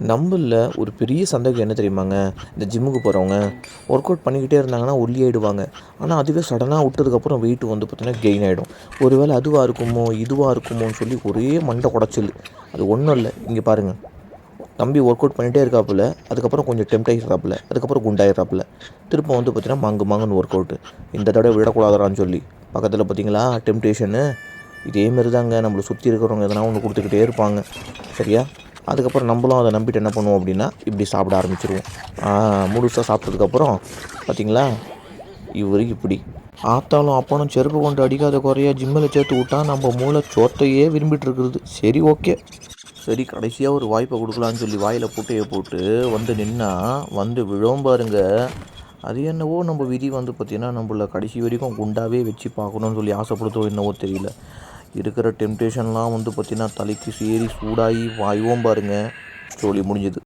நம்மளில் ஒரு பெரிய சந்தேகம் என்ன தெரியுமாங்க? இந்த ஜிம்முக்கு போகிறவங்க ஒர்க் அவுட் பண்ணிக்கிட்டே இருந்தாங்கன்னா ஒல்லியாயிடுவாங்க ஆனால் அதுவே சடனாக விட்டதுக்கப்புறம் வெயிட் வந்து பார்த்திங்கன்னா கெயின் ஆகிடும் ஒருவேளை அதுவாக இருக்குமோ இதுவாக இருக்குமோன்னு சொல்லி ஒரே மண்டை குடைச்சல். அது ஒன்றும் இல்லை. இங்கே பாருங்கள் தம்பி ஒர்க் அவுட் பண்ணிகிட்டே இருக்காப்புல. அதுக்கப்புறம் கொஞ்சம் டெம்ட் ஆகிடுறாப்புல அதுக்கப்புறம் குண்டாயிடுறாப்புல திரும்ப வந்து பார்த்தீங்கன்னா மங்கு மங்குன்னு ஒர்க் அவுட்டு இந்த தடவை விடக்கூடாதான்னு சொல்லி. பக்கத்தில் பார்த்தீங்களா டெம்டேஷனு இதேமாரி தாங்க நம்மளை சுற்றி இருக்கிறவங்க எதனா ஒன்று கொடுத்துக்கிட்டே இருப்பாங்க. சரியா? அதுக்கப்புறம் நம்மளும் அதை நம்பிட்டு என்ன பண்ணுவோம் அப்படின்னா இப்படி சாப்பிட ஆரம்பிச்சிருவோம். முழுசாக சாப்பிட்டதுக்கப்புறம் பார்த்தீங்களா இவர் இப்படி. ஆத்தாலும் அப்பனும் செருப்பு கொண்டு அடிக்காத குறையா ஜிம்மில் சேர்த்து விட்டா நம்ம மூளை சோத்தையே விரும்பிட்டு இருக்கிறது. சரி ஓகே. சரி கடைசியாக ஒரு வாய்ப்பை கொடுக்கலான்னு சொல்லி வாயில் புட்டையை போட்டு வந்து நின்னா வந்து விழும் பாருங்க. அது என்னவோ நம்ம விதி வந்து பார்த்திங்கன்னா நம்மள கடைசி வரைக்கும் குண்டாவே வச்சு பார்க்கணும்னு சொல்லி ஆசைப்படுத்தோ என்னவோ தெரியல. இருக்கிற டெம்டேஷன்லாம் வந்து பார்த்திங்கன்னா தலைக்கு சேரி சூடாகி வாயுவோம் பாருங்க. சோலி முடிஞ்சது.